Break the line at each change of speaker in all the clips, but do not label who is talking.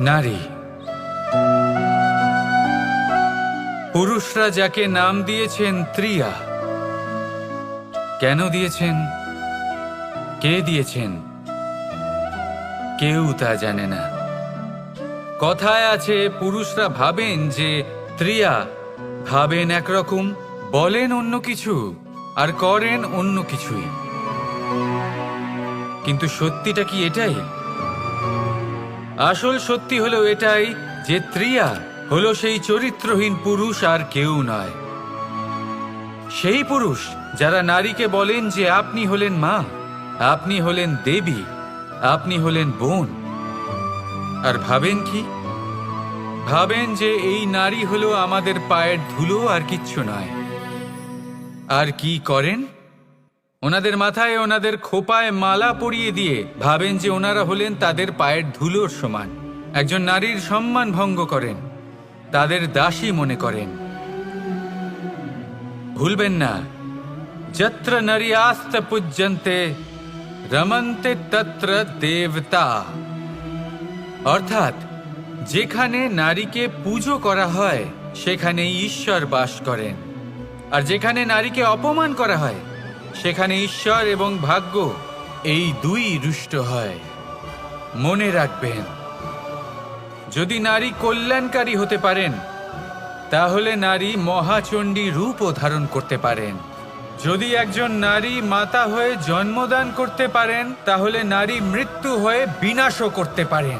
নারী। পুরুষরা যাকে নাম দিয়েছেন ত্রিয়া, কেন দিয়েছেন? কে দিয়েছেন? কেউ তা জানে না। কথায় আছে, পুরুষরা ভাবেন যে ত্রিয়া ভাবেন একরকম, বলেন অন্য কিছু, আর করেন অন্য কিছুই। কিন্তু সত্যিটা কি এটাই? আসল সত্যি হলো এটাই যে ত্রিয়া হলো সেই চরিত্রহীন পুরুষ আর কেউ নয়। সেই পুরুষ যারা নারীকে বলেন যে আপনি হলেন মা, আপনি হলেন দেবী, আপনি হলেন বোন। আর ভাবেন কি? ভাবেন যে এই নারী হলো আমাদের পায়ের ধুলো আর কিচ্ছু নয়। আর কি করেন? ওনাদের মাথায় ওনাদের খোপায় মালা পরিয়ে দিয়ে ভাবেন যে ওনারা হলেন তাদের পায়ের ধুলোর সমান। একজন নারীর সম্মান ভঙ্গ করেন, তাদের দাসী মনে করেন। ভুলবেন না। যত্র নারী আস্ত পূজ্যন্তে, রমন্তে তত্র দেবতা। অর্থাৎ, যেখানে নারীকে পুজো করা হয় সেখানে ঈশ্বর বাস করেন। আর যেখানে নারীকে অপমান করা হয় সেখানে ঈশ্বর এবং ভাগ্য এই দুই রুষ্ট হয়। মনে রাখবেন, যদি নারী কল্যাণকারী হতে পারেন, তাহলে নারী মহাচণ্ডী রূপও ধারণ করতে পারেন। যদি একজন নারী মাতা হয়ে জন্মদান করতে পারেন, তাহলে নারী মৃত্যু হয়ে বিনাশও করতে পারেন।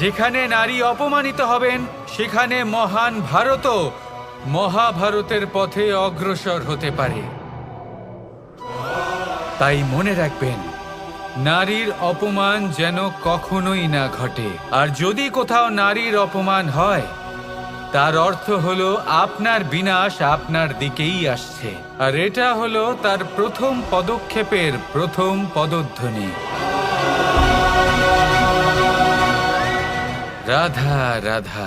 যেখানে নারী অপমানিত হবেন, সেখানে মহান ভারতও মহাভারতের পথে অগ্রসর হতে পারে। তাই মনে রাখবেন, নারীর অপমান যেন কখনোই না ঘটে। আর যদি কোথাও নারীর অপমান হয়, তার অর্থ হলো আপনার বিনাশ আপনার দিকেই আসছে। আর এটা হলো তার প্রথম পদক্ষেপের প্রথম পদধ্বনি। রাধা রাধা।